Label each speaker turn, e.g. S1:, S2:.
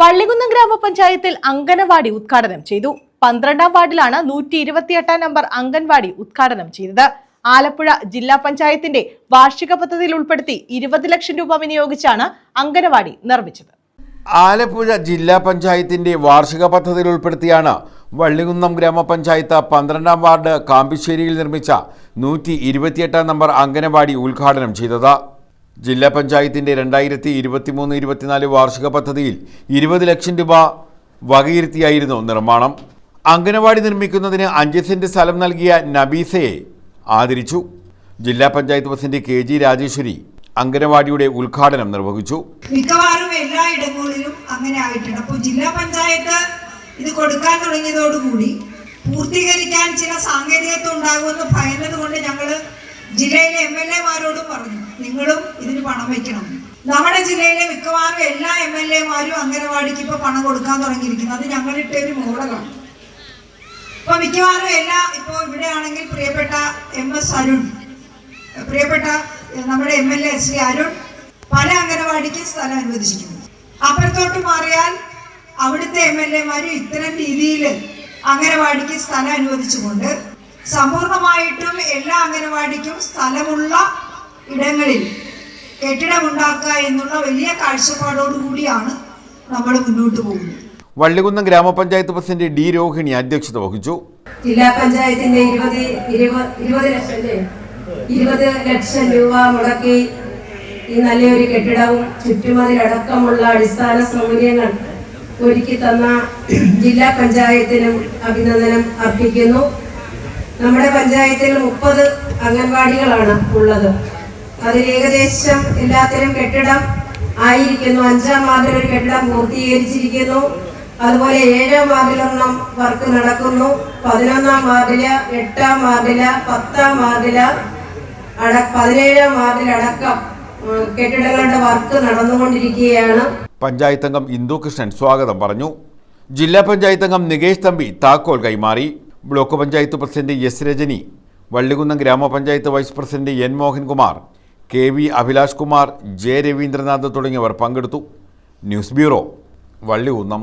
S1: വള്ളികുന്നം ഗ്രാമപഞ്ചായത്തിൽ അങ്കനവാടി ഉദ്ഘാടനം ചെയ്തു. പന്ത്രണ്ടാം വാർഡിലാണ് നൂറ്റി ഇരുപത്തിയെട്ടാം നമ്പർ അംഗൻവാടി ഉദ്ഘാടനം ചെയ്തത്. ആലപ്പുഴ ജില്ലാ പഞ്ചായത്തിന്റെ വാർഷിക പദ്ധതിയിൽ ഉൾപ്പെടുത്തി ഇരുപത് ലക്ഷം രൂപ വിനിയോഗിച്ചാണ് അങ്കനവാടി നിർമ്മിച്ചത്.
S2: ആലപ്പുഴ ജില്ലാ പഞ്ചായത്തിന്റെ വാർഷിക പദ്ധതിയിൽ ഉൾപ്പെടുത്തിയാണ് വള്ളികുന്നം ഗ്രാമപഞ്ചായത്ത് പന്ത്രണ്ടാം വാർഡ് കാമ്പിശ്ശേരിയിൽ നിർമ്മിച്ച നൂറ്റി ഇരുപത്തിയെട്ടാം നമ്പർ അംഗനവാടി ഉദ്ഘാടനം ചെയ്തത്. ജില്ലാ പഞ്ചായത്തിന്റെ രണ്ടായിരത്തി ഇരുപത്തിമൂന്ന് ഇരുപത്തിനാല് വാർഷിക പദ്ധതിയിൽ ഇരുപത് ലക്ഷം രൂപ വകയിരുത്തിയായിരുന്നു നിർമ്മാണം. അംഗനവാടി നിർമ്മിക്കുന്നതിന് അഞ്ച് സെന്റ് സ്ഥലം നൽകിയ നബീസയെ ആദരിച്ചു. ജില്ലാ panchayat president K G Rajeswari അംഗനവാടിയുടെ ഉദ്ഘാടനം നിർവഹിച്ചു.
S3: മിക്കവാറും എല്ലാ ഇടങ്ങളിലും അങ്ങനെ ആയിട്ടുണ്ട്. അപ്പോൾ ജില്ലാ പഞ്ചായത്ത് ഇത് കൊടുക്കാൻ തുടങ്ങിയതോടുകൂടി പൂർത്തീകരിക്കാൻ ചില സാങ്കേതികത്വം ഉണ്ടാകുമെന്ന് ഭയന്നത് കൊണ്ട് ഞങ്ങൾ ജില്ലയിലെ എം എൽ എമാരോടും പറഞ്ഞു നിങ്ങളും ഇതിന് പണം വെക്കണം. നമ്മുടെ ജില്ലയിലെ മിക്കവാറും എല്ലാ എം എൽ എമാരും അംഗനവാടിക്ക് ഇപ്പൊ പണം കൊടുക്കാൻ തുടങ്ങിയിരിക്കുന്നത് അത് ഞങ്ങളിട്ട ഒരു മോഡലാണ് ഇപ്പൊ മിക്കവാറും എല്ലാ ഇപ്പോ ഇവിടെ ആണെങ്കിൽ പ്രിയപ്പെട്ട എം എസ് അരുൺ പ്രിയപ്പെട്ട നമ്മുടെ M L A Shri Arun പല അംഗനവാടിക്ക് സ്ഥലം അനുവദിച്ചിട്ടുണ്ട് അപ്പുറത്തോട്ട് മാറിയാൽ അവിടുത്തെ എം എൽ എമാരും ഇത്തരം രീതിയിൽ അംഗനവാടിക്ക് സ്ഥലം അനുവദിച്ചുകൊണ്ട് സമ്പൂർണമായിട്ടും എല്ലാ അംഗനവാടിക്കും സ്ഥലമുള്ള ഇടങ്ങളിൽ കെട്ടിടമുണ്ടാക്കുക എന്നുള്ള വലിയ കാഴ്ചപ്പാടോടുകൂടിയാണ് നമ്മൾ മുന്നോട്ട് പോകുന്നത്.
S2: വള്ളികുന്നം ഗ്രാമപഞ്ചായത്ത് പ്രസിഡന്റ് ഡി രോഹിണി അധ്യക്ഷത വഹിച്ചു.
S4: ജില്ലാ പഞ്ചായത്തിന്റെ ഇരുപത് ഇരുപത് ഇരുപത് ലക്ഷം ഇരുപത് ലക്ഷം രൂപ മുടക്കി ഈ നല്ലൊരു കെട്ടിടവും ചുറ്റുമതിലടക്കമുള്ള അടിസ്ഥാന സൗകര്യങ്ങൾ ഒരുക്കി തന്ന ജില്ലാ പഞ്ചായത്തിനും അഭിനന്ദനം അർപ്പിക്കുന്നു. നമ്മുടെ പഞ്ചായത്തിൽ മുപ്പത് അംഗൻവാടികളാണ് ഉള്ളത്. അതിൽ ഏകദേശം എല്ലാത്തരം കെട്ടിടം ആയിരിക്കുന്നു. അഞ്ചാം വാർഡിൽ ഒരു കെട്ടിടം പൂർത്തീകരിച്ചിരിക്കുന്നു. അതുപോലെ ഏഴാം വാർഡിലൊന്നും വർക്ക് നടക്കുന്നു. പതിനൊന്നാം വാർഡിൽ എട്ടാം വാർഡിൽ പത്താം വാർഡിൽ അട പതിനേഴാം ഉം, കെട്ടിടങ്ങളുടെ വർക്ക് നടന്നുകൊണ്ടിരിക്കുകയാണ്.
S2: പഞ്ചായത്ത് അംഗം ഇന്ദു കൃഷ്ണൻ സ്വാഗതം പറഞ്ഞു. ജില്ലാ പഞ്ചായത്ത് അംഗം നികേഷ് തമ്പി താക്കോൽ കൈമാറി. Block panchayat president S Rajani Vallikunnam ഗ്രാമപഞ്ചായത്ത് vice president N Mohankumar K V Abhilash Kumar J Raveendranath തുടങ്ങിയവർ പങ്കെടുത്തു. News bureau Vallikunnam.